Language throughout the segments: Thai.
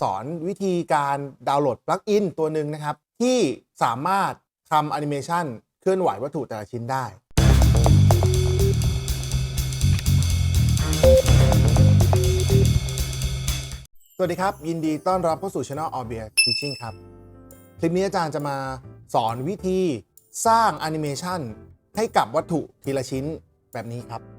สอนวิธีการดาวน์โหลดปลั๊กอินตัวหนึ่งนะครับ ที่สามารถทำแอนิเมชันเคลื่อนไหววัตถุแต่ละชิ้นได้ สวัสดีครับ ยินดีต้อนรับเข้าสู่ช anel o r b i a Teaching ครับ คลิปนี้อาจารย์จะมาสอนวิธีสร้างแอนิเมชันให้กับวัตถุทีละชิ้นแบบนี้ครับ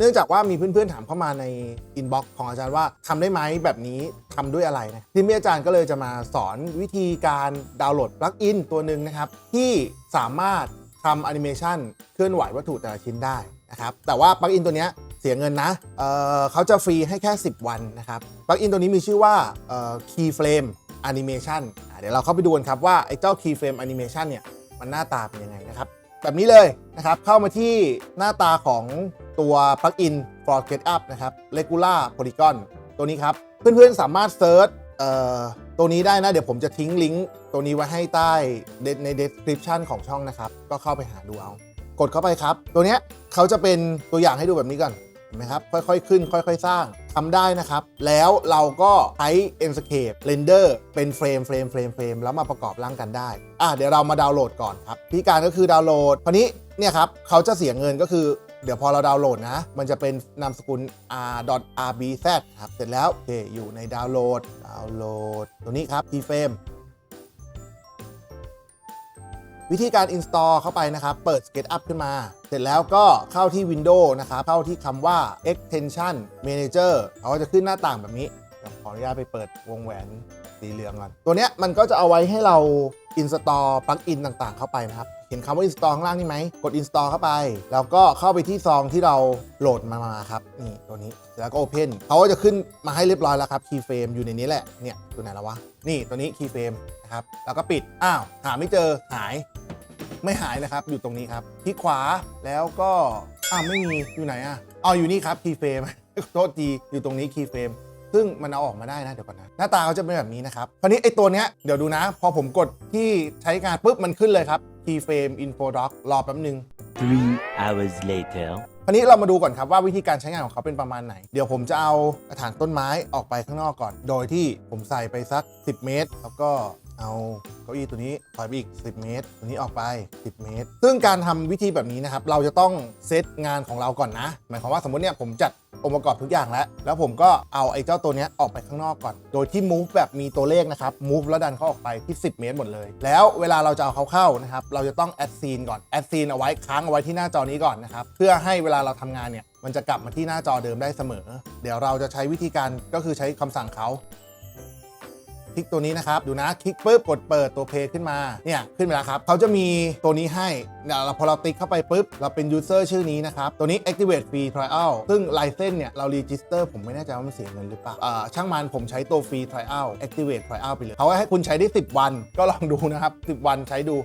เนื่องจากว่ามีเพื่อนๆถามเข้ามาในอินบ็อกซ์ของอาจารย์ว่าทำได้ไหมแบบนี้ทำด้วยอะไรนะทีนี้อาจารย์ก็เลยจะมาสอนวิธีการดาวน์โหลดปลั๊กอินตัวหนึ่งนะครับ ที่สามารถทำแอนิเมชันเคลื่อนไหววัตถุแต่ละชิ้นได้นะครับแต่ว่าปลั๊กอินตัวนี้เสียเงินนะเเขาจะฟรีให้แค่ 10 วันนะครับปลั๊กอินตัวนี้มีชื่อว่า Keyframe Animation เดี๋ยวเราเข้าไปดูกันครับว่าไอ้เจ้า Keyframe Animation เนี่ยมันหน้าตาเป็นยังไงนะครับ แบบนี้เลยนะครับเข้ามาที่หน้าตาของ ตัวปลั๊กอิน for setup นะครับ regular polygon ตัวนี้ครับ เพื่อนๆ สามารถเซิร์ชตัวนี้ได้นะ เดี๋ยวผมจะทิ้งลิงก์ตัวนี้ไว้ให้ใต้ใน description ของช่องนะครับ ก็เข้าไปหาดูเอา กดเข้าไปครับ ตัวเนี้ยเขาจะเป็นตัวอย่างให้ดูแบบนี้ก่อนเห็นไหมครับ ค่อยๆ ขึ้น ค่อยๆ สร้างทำได้นะครับ แล้วเราก็ใช้ Enscape Render เป็นเฟรมเฟรมเฟรมเฟรมแล้วมาประกอบร่างกันได้ อะเดี๋ยวเรามาดาวน์โหลดก่อนครับวิการก็คือดาวน์โหลดคราวนี้เนี่ยครับเขาจะเสียเงินก็คือ เดี๋ยวพอเราดาวน์โหลดนะ มันจะเป็นนามสกุล r.rbz ครับเสร็จแล้วโอเคอยู่ในดาวน์โหลดดาวน์โหลด ตัวนี้ครับ keyframe วิธีการ install เข้าไปนะครับ เปิด SketchUp ขึ้นมา เสร็จแล้วก็เข้าที่ Windows นะครับ เข้าที่คำว่า Extension Manager เขาจะขึ้นหน้าต่างแบบนี้ขออนุญาตไปเปิดวงแหวนสีเหลืองก่อน ตัวเนี้ยมันก็จะเอาไว้ให้เรา install ปลั๊กอินต่างๆ เข้าไปนะครับ เห็นคำว่า install ข้างล่างนี่ไหม กด install เข้าไป แล้วก็เข้าไปที่ซองที่เราโหลดมามาครับ นี่ตัวนี้ แล้วก็ open เขาก็จะขึ้นมาให้เรียบร้อยแล้วครับ keyframe อยู่ในนี้แหละ เนี่ยตัวไหนแล้ววะ นี่ตัวนี้ keyframe นะครับ แล้วก็ปิด อ้าว หาไม่เจอ หาย ไม่หายนะครับ อยู่ตรงนี้ครับ คลิกขวา แล้วก็ อ้าวไม่มี อยู่ไหนอะอ๋ออยู่นี่ครับ keyframe โทษทีอยู่ตรงนี้ keyframe ซึ่งมันเอาออกมาได้นะเดี๋ยวก่อนนะ หน้าตาเขาจะเป็นแบบนี้นะครับคราวนี้ไอ้ตัวเนี้ยเดี๋ยวดูนะ พอผมกดที่ใช้งานปุ๊บมันขึ้นเลยครับ keyframe info doc รอแป๊บนึง Three hours later. คราวนี้เรามาดูก่อนครับว่าวิธีการใช้งานของเขาเป็นประมาณไหน เดี๋ยวผมจะเอากระถางต้นไม้ออกไปข้างนอกก่อน โดยที่ผมใส่ไปสัก 10 เมตร แล้วก็ เอาเก้าอี้ตัวนี้ถอยไปอีก 10 เมตร ตัวนี้ออกไป 10 เมตร ซึ่งการทำวิธีแบบนี้นะครับ เราจะต้องเซตงานของเราก่อนนะ หมายความว่าสมมติเนี่ยผมจัดองค์ประกอบทุกอย่างแล้ว แล้วผมก็เอาไอ้เจ้าตัวนี้ออกไปข้างนอกก่อน โดยที่ move แบบมีตัวเลขนะครับ move แล้วดันเขาออกไปที่ 10 เมตรหมดเลย แล้วเวลาเราจะเอาเขาเข้านะครับ เราจะต้อง add scene ก่อน add scene เอาไว้ค้างเอาไว้ที่หน้าจอนี้ก่อนนะครับ เพื่อให้เวลาเราทำงานเนี่ย มันจะกลับมาที่หน้าจอเดิมได้เสมอ เดี๋ยวเราจะใช้วิธีการก็คือใช้คำสั่งเขา คลิกตัวนี้นะครับดูนะคลิกปุ๊บกดเปิดตัวเพย์ขึ้นมาเนี่ยขึ้นไปแล้วครับเขาจะมีตัวนี้ให้เนี่ยเราพอเราติ๊กเข้าไปปุ๊บเราเป็นยูเซอร์ชื่อนี้นะครับตัวนี้ activate free trial ซึ่งไลเซนส์เนี่ยเรา register ผมไม่แน่ใจว่ามันเสียเงินหรือเปล่าอ่าช่างมันผมใช้ตัว free trial activate trial ไปเลยเขาให้คุณใช้ได้ 10 วันก็ลองดูนะครับ 10 วันใช้ดู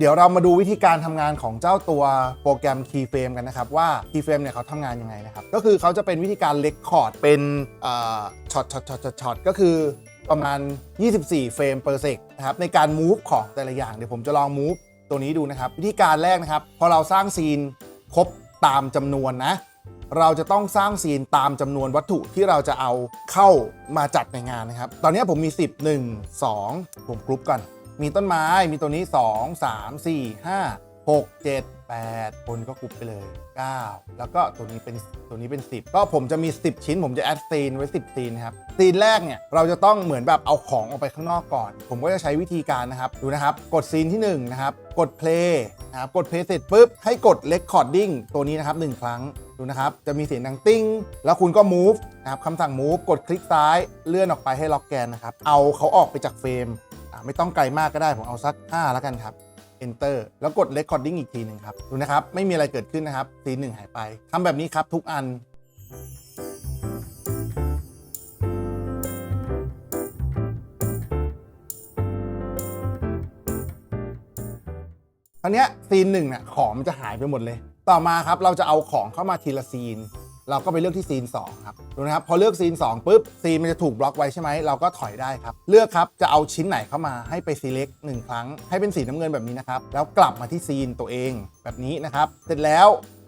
เดี๋ยวเรามาดูวิธีการทำงานของเจ้าตัวโปรแกรม Keyframe กันนะครับ ว่า Keyframe เนี่ยเขาทำงานยังไงนะครับ ก็คือเขาจะเป็นวิธีการเลคคอร์ดเป็นช็อตช็อตช็อตช็อตช็อตก็คือประมาณ 24 เฟรม per sec นะครับ ในการ move ของแต่ละอย่าง เดี๋ยวผมจะลอง move ตัวนี้ดูนะครับ วิธีการแรกนะครับ พอเราสร้างซีนครบตามจำนวนนะ เราจะต้องสร้างซีนตามจำนวนวัตถุที่เราจะเอาเข้ามาจัดในงานนะครับ ตอนนี้ผมมี 10 1 2 ผมกรุ๊ปก่อน มีต้นไม้มีตัวนี้ 2 3 4 5 6 7 8 คนก็กรุ๊ปไปเลย 9 แล้วก็ตัวนี้เป็นตัวนี้เป็น 10 ก็ผมจะมี 10 ชิ้น ผมจะแอดซีนไว้ 10 ซีนนะครับซีนแรกเนี่ยเราจะต้องเหมือนแบบเอาของออกไปข้างนอกก่อน ผมก็จะใช้วิธีการนะครับ ดูนะครับ กดซีนที่1นะครับ กด play นะครับกด play เสร็จปุ๊บ ให้กด recording ตัวนี้นะครับ 1 ครั้งดูนะครับ จะมีเสียงดังติ้ง แล้วคุณก็ move นะครับคำสั่ง move กดคลิกซ้าย เลื่อนออกไปให้ล็อกแกนนะครับ เอาเขาออกไปจากเฟรม ไม่ต้องไกลมากก็ได้ผมเอาสัก 5 แล้วกันครับ enter แล้วกด recording อีกทีหนึ่งครับ ดูนะครับ ไม่มีอะไรเกิดขึ้นนะครับซีนหนึ่งหายไปทำแบบนี้ครับทุกอันคราวนี้ซีนหนึ่งเนี่ยของมันจะหายไปหมดเลย ต่อมาครับเราจะเอาของเข้ามาทีละซีน เราก็ไปเลือกที่ซีน2ครับดูนะครับพอเลือกซีน2ปุ๊บซีนมันจะถูกบล็อกไว้ใช่ไหมเราก็ถอยได้ครับ เลือกครับจะเอาชิ้นไหนเข้ามาให้ไป select หนึ่งครั้ง ให้เป็นสีน้ำเงินแบบนี้นะครับแล้วกลับมาที่ซีนตัวเองแบบนี้นะครับเสร็จแล้ว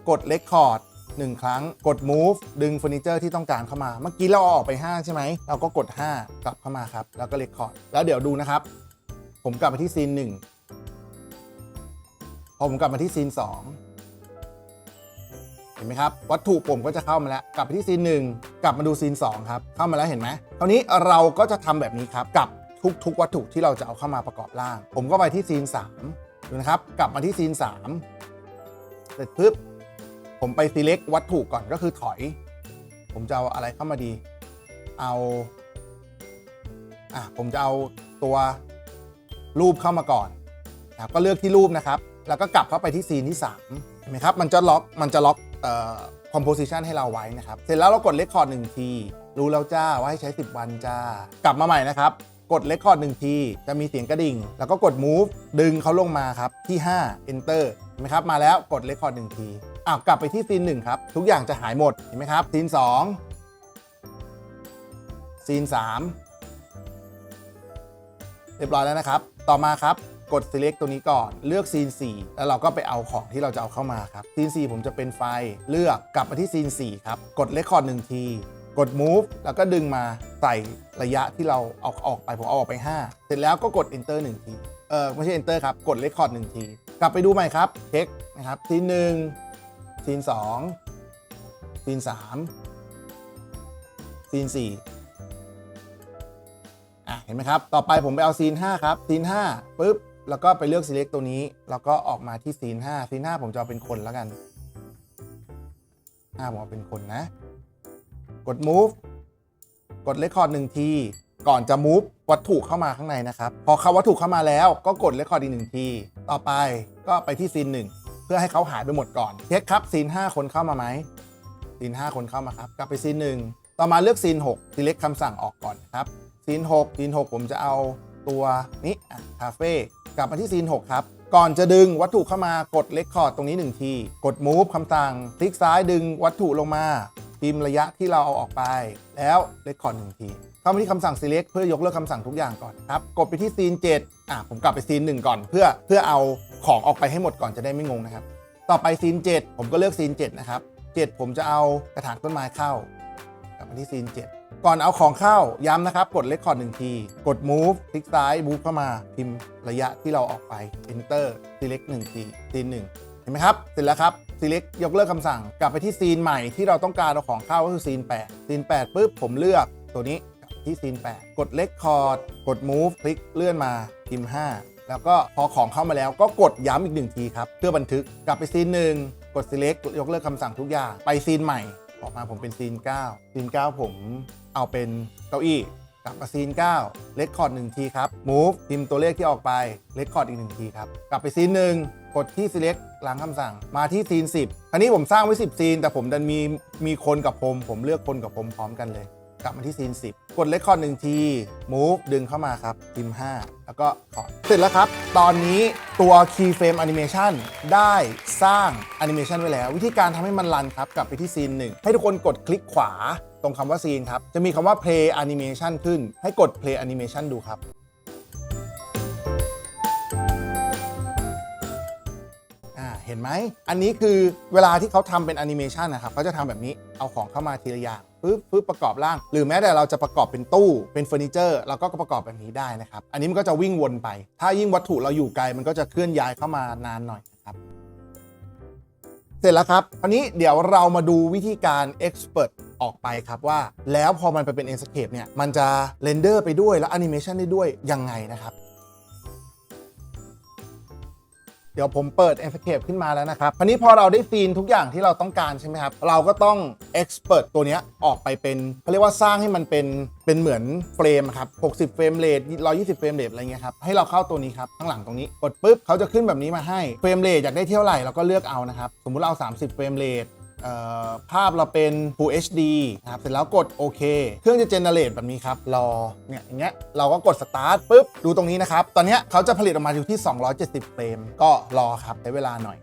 กด record หนึ่งครั้งกด move ดึงเฟอร์นิเจอร์ที่ต้องการเข้ามา เมื่อกี้เราเอาออกไป 5 ใช่ไหม เราก็กด 5 กลับเข้ามาครับ แล้วก็ record แล้วเดี๋ยวดูนะครับ ผมกลับมาที่ซีน 1 ผมกลับมาที่ซีน 2 ห็นไหมครับ วัตถุผมก็จะเข้ามาแล้ว กลับไปที่ซีน1กลับมาดูซีน2ครับ เข้ามาแล้วเห็นไหมคราวนี้เราก็จะทำแบบนี้ครับกับทุกๆ วัตถุที่เราจะเอาเข้ามาประกอบร่าง ผมก็ไปที่ซีน3ดูนะครับ กลับมาที่ซีน3เสร็จปุ๊บผมไป select วัตถุก่อนก็คือถอย ผมจะเอาอะไรเข้ามาดี เอาอะผมจะเอาตัวรูปเข้ามาก่อนนะครับก็เลือกที่รูปนะครับ แล้วก็กลับเข้าไปที่ซีนที่3เห็นไหมครับ มันจะล็อก มันจะล็อก เอ่อ composition ให้เราไว้นะครับ เสร็จแล้วเรากด record 1ที รู้แล้วจ้าว่าให้ใช้ 10 วันจ้า กลับมาใหม่นะครับ กด record 1ที จะมีเสียงกระดิ่ง แล้วก็กด move ดึงเขาลงมาครับที่ 5 enter เห็นไหมครับมาแล้วกด record 1ทีอ้าวกลับไปที่ซีน1ครับ ทุกอย่างจะหายหมดเห็นไหมครับซีน2ซีน3เรียบร้อยแล้วนะครับ ต่อมาครับ กด select ตัวนี้ก่อนเลือกซีน4แล้วเราก็ไปเอาของที่เราจะเอาเข้ามาครับซีน4ผมจะเป็นไฟล์เลือกกลับมาที่ซีน4ครับกด record 1ที กด move แล้วก็ดึงมาใส่ระยะที่เราเอาออกไปผมเอาออกไป 5 เสร็จแล้วก็กด enter 1ทีเออไม่ใช่ enter ครับกด record 1ที กลับไปดูใหม่ครับเช็คนะครับซีน1ซีน2ซีน3ซีน4อะเห็นไหมครับ ต่อไปผมไปเอาซีน 5 ครับ ซีน 5 ปุ๊บ แล้วก็ไปเลือก select ตัวนี้ แล้วก็ออกมาที่ซีน5ซีน5ผมจะเอาเป็นคนแล้วกัน5ผมเอาเป็นคนนะ กด move กด record 1ที ก่อนจะ move วัตถุเข้ามาข้างในนะครับ พอเขาวัตถุเข้ามาแล้วก็กด record อีกหนึ่งที ต่อไปก็ไปที่ซีน1เพื่อให้เขาหายไปหมดก่อนเช็คครับซีน5คนเข้ามาไหมซีน5คนเข้ามาครับ กลับไปซีน1ต่อมาเลือกซีน6 select คำสั่งออกก่อนครับซีน6ซีน6ผมจะเอาตัวนี้อะคาเฟ่ กลับมาที่ซีน 6 ครับ ก่อนจะดึงวัตถุเข้ามากด Record ตรงนี้ 1 ที กด Move คำสั่งคลิกซ้ายดึงวัตถุลงมาพิมพ์ระยะที่เราเอาออกไป แล้ว Record 1ที เข้ามาที่คำสั่ง Select เพื่อยกเลิกคำสั่งทุกอย่างก่อนครับ กดไปที่ซีน 7 อะ ผมกลับไปซีน 1 ก่อน เพื่อเพื่อเอาของออกไปให้หมดก่อนจะได้ไม่งงนะครับ ต่อไปซีน 7 ผมก็เลือกซีน 7 นะครับ 7 ผมจะเอากระถางต้นไม้เข้ากลับมาที่ซีน 7 ก่อนเอาของเข้าย้ำนะครับ กด Record 1ที กด Move คลิกซ้าย Move เข้ามาพิมพ์ระยะที่เราออกไป Enter Select 1 ทีซีน1เห็นไหมครับ เสร็จแล้วครับ Select ยกเลิกคำสั่ง กลับไปที่ซีนใหม่ที่เราต้องการเอาของเข้าก็คือซีน8ซีน8ปุ๊บผมเลือกตัวนี้กลับไปที่ซีน8กด Record กด Move คลิกเลื่อนมาพิมพ์ 5 แล้วก็พอของเข้ามาแล้วก็กดย้ำอีกหนึ่งทีครับเพื่อบันทึกกลับไปซีนหนึ่งกด select ยกเลิกคำสั่งทุกอย่างไปซีนใหม่ออกมาผมเป็นซีน 9 ซีน 9 ผม เอาเป็นเก้าอี้กลับมาซีน9เลคคอร์ด1ทีครับ move พิมพ์ตัวเลขที่ออกไปเลคคอร์ดอีก1ทีครับ กลับไปซีน1กดที่ select ล้างคำสั่ง มาที่ซีน 10คราวนี้ผมสร้างไว้ 10 ซีน แต่ผมดันมีมีคนกับผม ผมเลือกคนกับผมพร้อมกันเลย กลับมาที่ซีน 10 กดเลคคอร์ด1ที move ดึงเข้ามาครับพิมพ์5แล้วก็ถอดเสร็จแล้วครับ ตอนนี้ตัว keyframe animation ได้สร้าง animation ไว้แล้ว วิธีการทำให้มันรันครับ กลับไปที่ซีน1ให้ทุกคนกดคลิกขวาตรงคำว่าซีนครับ จะมีคำว่า play animation ขึ้น ให้กด play animation ดูครับ ห็นไหม อันนี้คือเวลาที่เขาทำเป็นแอนิเมชันนะครับเขาจะทำแบบนี้เอาของเข้ามาทีละอย่างปึ๊บปึ๊บประกอบร่าง หรือแม้แต่เราจะประกอบเป็นตู้เป็นเฟอร์นิเจอร์เราก็ประกอบแบบนี้ได้นะครับ อันนี้มันก็จะวิ่งวนไป ถ้ายิ่งวัตถุเราอยู่ไกลมันก็จะเคลื่อนย้ายเข้ามานานหน่อยนะครับเสร็จแล้วครับอันนี้เดี๋ยวเรามาดูวิธีการ Expert ออกไปครับว่า แล้วพอมันไปเป็น Escape เนี่ยมันจะเรนเดอร์ไปด้วยแล้วแอนิเมชันได้ด้วยยังไงนะครับ เดี๋ยวผมเปิด Escape ขึ้นมาแล้วนะครับคราวนี้พอเราได้ซีนทุกอย่างที่เราต้องการใช่ไหมครับ เราก็ต้อง Expert ตัวนี้ออกไปเป็นเขาเรียกว่าสร้างให้มันเป็นเป็นเหมือนเฟรมครับ 60 เฟรมเรท120 เฟรมเรทอะไรเงี้ยครับ ให้เราเข้าตัวนี้ครับ ข้างหลังตรงนี้ กดปุ๊บเขาจะขึ้นแบบนี้มาให้ เฟรมเรทอยากได้เท่าไหร่เราก็เลือกเอานะครับ สมมุติเราเอา 30 เฟรมเรท ภาพเราเป็น Full HD นะครับเสร็จแล้วกดโอเค เครื่องจะเจเนเรตแบบนี้ครับ รอเนี่ยอย่างเงี้ยเราก็กด Start ปุ๊บ ดูตรงนี้นะครับ ตอนเนี้ยเขาจะผลิตออกมาอยู่ที่ 270 เฟรม ก็รอครับใช้เวลาหน่อย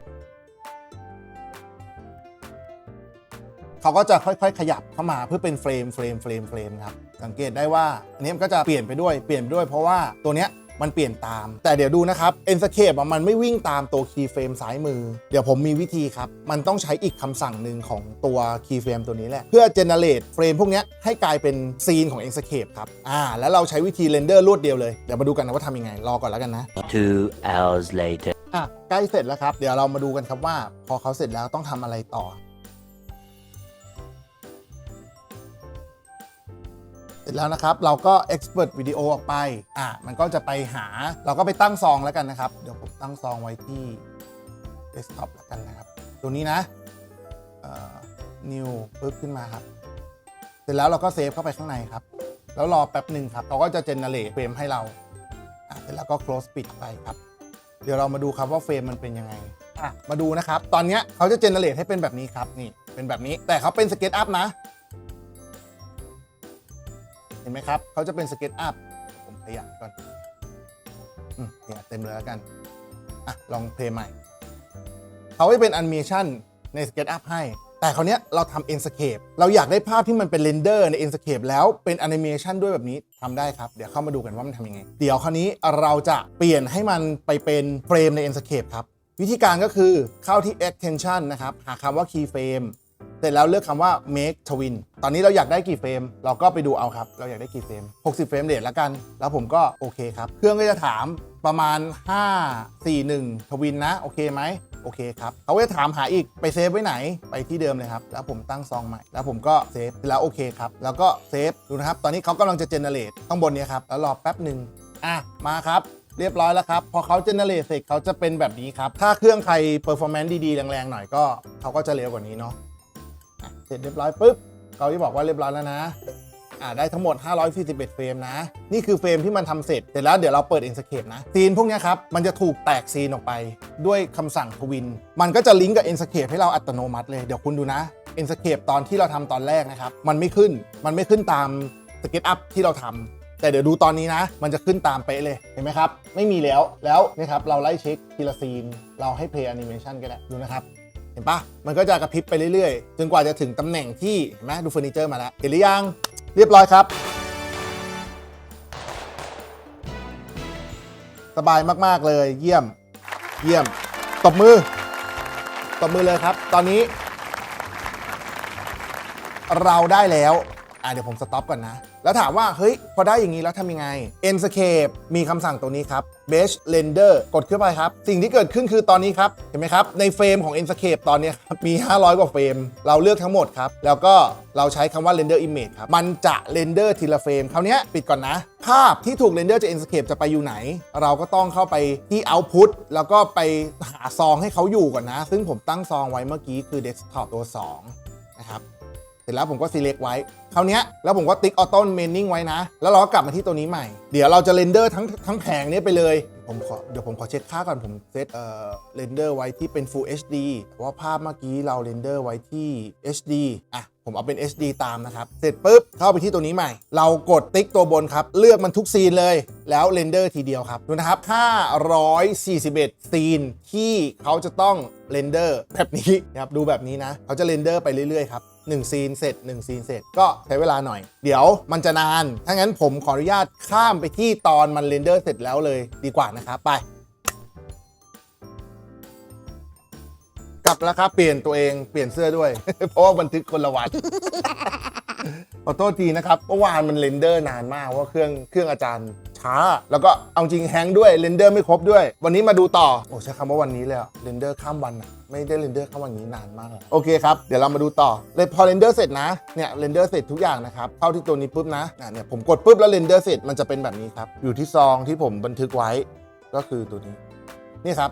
เขาก็จะค่อยๆ ขยับเข้ามาเพื่อเป็นเฟรมเฟรมเฟรมเฟรมครับ สังเกตได้ว่าอันนี้มันก็จะเปลี่ยนไปด้วยเปลี่ยนไปด้วยเพราะว่าตัวเนี้ย มันเปลี่ยนตาม แต่เดี๋ยวดูนะครับ Enscape อะมันไม่วิ่งตามตัว keyframe ซ้ายมือ เดี๋ยวผมมีวิธีครับ มันต้องใช้อีกคำสั่งหนึ่งของตัว keyframe ตัวนี้แหละ เพื่อ generate เฟรมพวกเนี้ยให้กลายเป็นซีนของ Enscape ครับ อ่า แล้วเราใช้วิธี render รวดเดียวเลย เดี๋ยวมาดูกันนะว่าทำยังไง รอก่อนแล้วกันนะ Two hours later. อะใกล้เสร็จแล้วครับ เดี๋ยวเรามาดูกันครับว่า พอเขาเสร็จแล้วต้องทำอะไรต่อ ร็จแล้วนะครับ เราก็ export วิดีโอออกไป อะ มันก็จะไปหา เราก็ไปตั้งซองแล้วกันนะครับ เดี๋ยวผมตั้งซองไว้ที่ desktop แล้วกันนะครับ ตัวนี้นะเอ่อ new ปึ๊บขึ้นมาครับ เสร็จแล้วเราก็เซฟเข้าไปข้างในครับ แล้วรอแป๊บหนึ่งครับ เขาก็จะ generate เฟรมให้เรา อะ เสร็จแล้วก็ close ปิดไปครับ เดี๋ยวเรามาดูครับว่าเฟรมมันเป็นยังไง อะ มาดูนะครับ ตอนเนี้ยเขาจะเจเนเรตให้เป็นแบบนี้ครับ นี่ เป็นแบบนี้ แต่เขาเป็นสเก็ตอัพนะ ห็นไหมครับเขาจะเป็นสเก็ตอัพผมขยับก่อนอืมเนี่ยเต็มเลยแล้วกันอะลองเพลย์ใหม่เขาจะเป็นแอนิเมชันในสเก็ตอัพให้ แต่คราวเนี้ยเราทำ Enscape เราอยากได้ภาพที่มันเป็นเรนเดอร์ใน Enscape แล้วเป็นแอนิเมชันด้วยแบบนี้ทำได้ครับ เดี๋ยวเข้ามาดูกันว่ามันทำยังไง เดี๋ยวคราวนี้เราจะเปลี่ยนให้มันไปเป็นเฟรมใน Enscape ครับ วิธีการก็คือเข้าที่ extension นะครับ หาคำว่า keyframe เสร็จแล้วเลือกคำว่า make twin ตอนนี้เราอยากได้กี่เฟรม เราก็ไปดูเอาครับ เราอยากได้กี่เฟรม 60 เฟรมเรทแล้วกัน แล้วผมก็โอเคครับ เครื่องก็จะถามประมาณ 5 4 1 ทวินนะ โอเคไหมโอเคครับเขาก็จะถามหาอีกไปเซฟไว้ไหนไปที่เดิมเลยครับ แล้วผมตั้งซองใหม่ แล้วผมก็เซฟแล้วโอเคครับ แล้วก็เซฟดูนะครับ ตอนนี้เขากำลังจะเจเนเรตข้างบนนี้ครับ แล้วรอแป๊บหนึ่งอะมาครับเรียบร้อยแล้วครับ พอเขาเจเนเรตเสร็จเขาจะเป็นแบบนี้ครับ ถ้าเครื่องใครเปอร์ฟอร์แมนซ์ดีๆ แรงๆ หน่อยก็เขาก็จะเร็วกว่านี้เนาะ เสร็จเรียบร้อยปุ๊บเขาที่บอกว่าเรียบร้อยแล้วนะอ่าได้ทั้งหมด 541 เฟรมนะ นี่คือเฟรมที่มันทำเสร็จ เสร็จแล้วเดี๋ยวเราเปิด Enscape นะ ซีนพวกนี้ครับ มันจะถูกแตกซีนออกไปด้วยคำสั่งทวิน มันก็จะลิงก์กับ Enscape ให้เราอัตโนมัติเลย เดี๋ยวคุณดูนะ Enscape ตอนที่เราทำตอนแรกนะครับ มันไม่ขึ้น มันไม่ขึ้นตาม SketchUp ที่เราทำแต่เดี๋ยวดูตอนนี้นะ มันจะขึ้นตามเป๊ะเลย เห็นไหมครับ ไม่มีแล้ว แล้วนี่ครับ เราไล่เช็คทีละซีน เราให้ play animation ก็ได้ดูนะครับ ห็นปะมันก็จะกระพริบไปเรื่อยๆ จนกว่าจะถึงตำแหน่งที่เห็นไหมดูเฟอร์นิเจอร์มาแล้ว เห็นหรือยัง เรียบร้อยครับ สบายมากๆเลย เยี่ยม เยี่ยม ตบมือ ตบมือเลยครับ ตอนนี้ เราได้แล้ว อะเดี๋ยวผมสต็อปก่อนนะ แล้วถามว่า เฮ้ย พอได้อย่างนี้แล้วทำยังไง Enscape มีคำสั่งตัวนี้ครับ Mesh Render กดขึ้นไปครับ สิ่งที่เกิดขึ้นคือตอนนี้ครับ เห็นไหมครับ ในเฟรมของ Enscape ตอนนี้มี 500 กว่าเฟรม เราเลือกทั้งหมดครับ แล้วก็เราใช้คำว่า Render Image ครับ มันจะ Render ทีละเฟรมคราวเนี้ยปิดก่อนนะ ภาพที่ถูก Render จาก Enscape จะไปอยู่ไหน เราก็ต้องเข้าไปที่ Output แล้วก็ไปหาซองให้เขาอยู่ก่อนนะ ซึ่งผมตั้งซองไว้เมื่อกี้คือ Desktop ตัว2นะครับ ร็จแล้วผมก็ select ไว้คราวนี้แล้วผมก็ติ๊ก auto maining ไว้นะ แล้วเราก็กลับมาที่ตัวนี้ใหม่ เดี๋ยวเราจะเรนเดอร์ทั้งทั้งแผงนี้ไปเลย ผมขอเดี๋ยวผมขอเช็คค่าก่อนผมเซตเอ่อเรนเดอร์ไว้ที่เป็น full HD ว่าภาพเมื่อกี้เราเรนเดอร์ไว้ที่ HD อะผมเอาเป็น HD ตามนะครับ เสร็จปุ๊บ เข้าไปที่ตัวนี้ใหม่ เรากดติ๊กตัวบนครับ เลือกมันทุกซีนเลย แล้วเรนเดอร์ทีเดียวครับ ดูนะครับ 541 ซีนที่เขาจะต้องเรนเดอร์แบบนี้นะครับ ดูแบบนี้นะ เขาจะเรนเดอร์ไปเรื่อยๆครับ 1 ซีนเสร็จ 1 ซีนเสร็จ ก็ใช้เวลาหน่อย เดี๋ยวมันจะนาน ถ้างั้นผมขออนุญาตข้ามไปที่ตอนมันเรนเดอร์เสร็จแล้วเลยดีกว่านะครับไปกลับแล้วครับเปลี่ยนตัวเองเปลี่ยนเสื้อด้วย เพราะว่าบันทึกคนละวัน ขอโทษทีนะครับเมื่อวานมันเรนเดอร์นานมากเพราะว่าเครื่องเครื่องอาจารย์ช้า แล้วก็เอาจริงแฮงก์ด้วยเรนเดอร์ไม่ครบด้วย วันนี้มาดูต่อโอ้ใช้คำว่าวันนี้เลยอะเรนเดอร์ข้ามวันอะไม่ได้เรนเดอร์ข้ามวันนี้นานมากเลยโอเคครับเดี๋ยวเรามาดูต่อเลยพอเรนเดอร์เสร็จนะเนี่ยเรนเดอร์เสร็จทุกอย่างนะครับเข้าที่ตัวนี้ปุ๊บนะอะเนี่ยผมกดปุ๊บแล้วเรนเดอร์เสร็จมันจะเป็นแบบนี้ครับอยู่ที่ซองที่ผมบันทึกไว้ก็คือตัวนี้นี่ครับ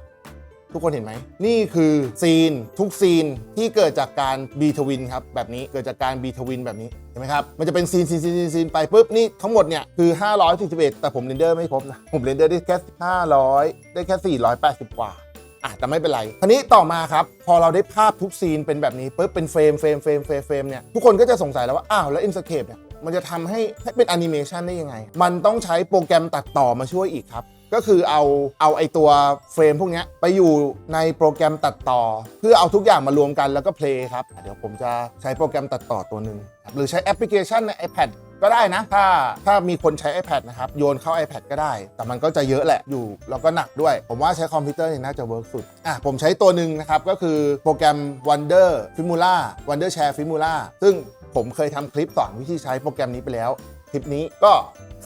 ทุกคนเห็นไหม นี่คือซีนทุกซีนที่เกิดจากการบีทวินครับ แบบนี้เกิดจากการบีทวินแบบนี้ เห็นไหมครับ มันจะเป็นซีนซีนซีนซีนซนไปปุ๊บ นี่ทั้งหมดเนี่ย คือ 541 แต่ผมเรนเดอร์ไม่ครบนะ ผมเรนเดอร์ได้แค่ 500 ได้แค่ 480 กว่าอะแต่ไม่เป็นไรทีนี้ต่อมาครับ พอเราได้ภาพทุกซีนเป็นแบบนี้ปุ๊บเป็นเฟรมเฟรมเฟรมเฟรมเฟรมเนี่ยทุกคนก็จะสงสัยแล้วว่า อ้าว แล้ว Enscape เนี่ยมันจะทำให้ให้เป็นแอนิเมชันได้ยังไง มันต้องใช้โปรแกรมตัดต่อมาช่วยอีกครับ ก็คือเอาเอาไอตัวเฟรมพวกนี้ไปอยู่ในโปรแกรมตัดต่อ เพื่อเอาทุกอย่างมารวมกันแล้วก็เพลย์ครับ เดี๋ยวผมจะใช้โปรแกรมตัดต่อตัวหนึ่งหรือใช้แอปพลิเคชันใน iPad ก็ได้นะ ถ้าถ้ามีคนใช้ iPad นะครับ โยนเข้า iPad ก็ได้ แต่มันก็จะเยอะแหละอยู่ แล้วก็หนักด้วย ผมว่าใช้คอมพิวเตอร์เนี่ยน่าจะเวิร์กสุด อะ ผมใช้ตัวหนึ่งนะครับ ก็คือโปรแกรม Wonder Formula Wonder Share Formula ซึ่งผมเคยทำคลิปสอนวิธีใช้โปรแกรมนี้ไปแล้ว คลิปนี้ก็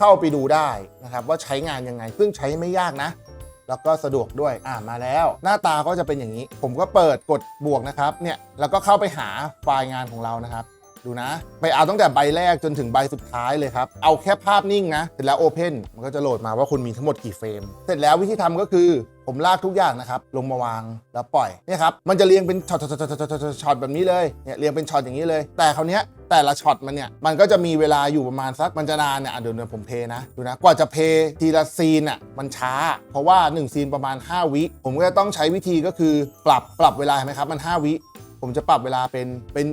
เข้าไปดูได้นะครับว่าใช้งานยังไง ซึ่งใช้ไม่ยากนะ แล้วก็สะดวกด้วยอ่ามาแล้ว หน้าตาก็จะเป็นอย่างนี้ ผมก็เปิดกดบวกนะครับเนี่ยแล้วก็เข้าไปหาไฟล์งานของเรานะครับ ดูนะ ไปเอาตั้งแต่ใบแรกจนถึงใบสุดท้ายเลยครับ เอาแค่ภาพนิ่งนะ เสร็จแล้ว Open มันก็จะโหลดมาว่าคุณมีทั้งหมดกี่เฟรม เสร็จแล้ววิธีทำก็คือผมลากทุกอย่างนะครับ ลงมาวางแล้วปล่อยเนี่ยครับมันจะเรียงเป็นช็อตช็อตช็อตช็อตช็อตช็อตแบบนี้เลยเนี่ยเรียงเป็นช็อตอย่างนี้เลย แต่คราวเนี้ยแต่ละช็อตมันเนี่ย มันก็จะมีเวลาอยู่ประมาณสักมันจะนานเนี่ยเดี๋ยวเดี๋ยวผมเพย์นะ ดูนะ กว่าจะเพย์ทีละซีนอะมันช้า เพราะว่า 1 ซีนประมาณ 5 วิ ผมก็จะต้องใช้วิธีก็คือปรับปรับเวลาเห็นไหมครับ มัน 5 วิ ผมจะปรับเวลาเป็นเป็น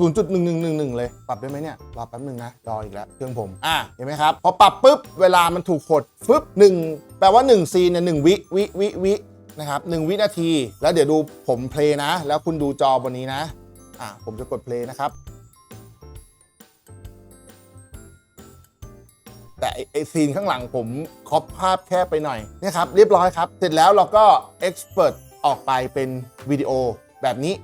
ศูนย์จุดหนึ่งหนึ่งหนึ่งหนึ่งเลย ปรับได้ไหมเนี่ย รอแป๊บหนึ่งนะ รออีกแล้วเครื่องผม อะ เห็นไหมครับ พอปรับปุ๊บ เวลามันถูกกดฟึบหนึ่งแปลว่า1ซีนเนี่ยหนึ่งวิวิวิวินะครับหนึ่งวินาที แล้วเดี๋ยวดูผมเพลย์นะ แล้วคุณดูจอบนนี้นะ อะ ผมจะกดเพลย์นะครับแต่ไอซีนข้างหลังผมครอปภาพแคบไปหน่อยนี่ครับ เรียบร้อยครับ เสร็จแล้วเราก็ Expert ออกไปเป็นวิดีโอแบบนี้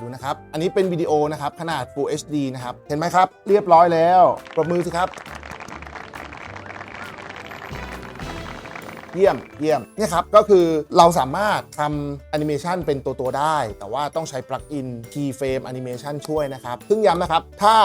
ดูนะครับ อันนี้เป็นวิดีโอนะครับ ขนาด Full HD นะครับ เห็นไหมครับ เรียบร้อยแล้วปรบมือสิครับ เยี่ยมเยี่ยมเนี่ยครับ ก็คือเราสามารถทำแอนิเมชันเป็นตัวตัวๆได้ แต่ว่าต้องใช้ปลั๊กอิน Keyframe Animation ช่วยนะครับ ซึ่งย้ำนะครับ ถ้า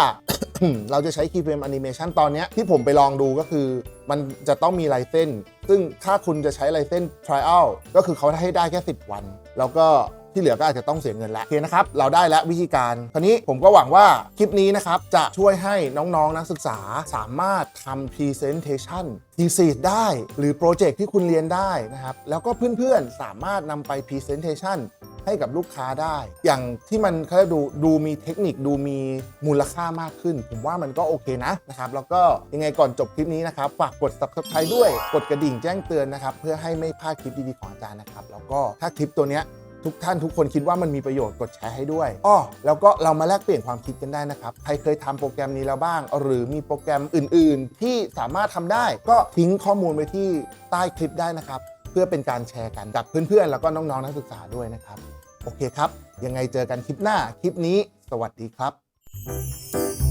เราจะใช้ Keyframe Animation ตอนนี้ที่ผมไปลองดูก็คือ มันจะต้องมีลายเส้น ซึ่งถ้าคุณจะใช้ลายเส้น trial ก็คือเขาให้ได้แค่ 10 วัน แล้วก็ ที่เหลือก็อาจจะต้องเสียเงินแล้วโอเคนะครับเราได้แล้ววิธีการคราวนี้ผมก็หวังว่าคลิปนี้นะครับจะช่วยให้น้องๆ นักศึกษาสามารถทำ presentation ทีซีได้ หรือโปรเจกต์ที่คุณเรียนได้นะครับ แล้วก็เพื่อนๆ สามารถนำไป presentation ให้กับลูกค้าได้ อย่างที่มันเขาเรียกดูดูมีเทคนิคดูมีมูลค่ามากขึ้น ผมว่ามันก็โอเคนะนะครับ แล้วก็ยังไงก่อนจบคลิปนี้นะครับ ฝากกด subscribe ด้วย กดกระดิ่งแจ้งเตือนนะครับ เพื่อให้ไม่พลาดคลิปดีๆของอาจารย์นะครับ แล้วก็ถ้าคลิปตัวเนี้ย ทุกท่านทุกคนคิดว่ามันมีประโยชน์กดแชร์ให้ด้วยอ้อแล้วก็เรามาแลกเปลี่ยนความคิดกันได้นะครับ ใครเคยทำโปรแกรมนี้แล้วบ้าง หรือมีโปรแกรมอื่น ๆ ที่สามารถทำได้ ก็ทิ้งข้อมูลไว้ที่ใต้คลิปได้นะครับ เพื่อเป็นการแชร์กันกับเพื่อนๆแล้วก็น้องๆนักศึกษาด้วยนะครับ โอเคครับ ยังไงเจอกันคลิปหน้าคลิปนี้ สวัสดีครับ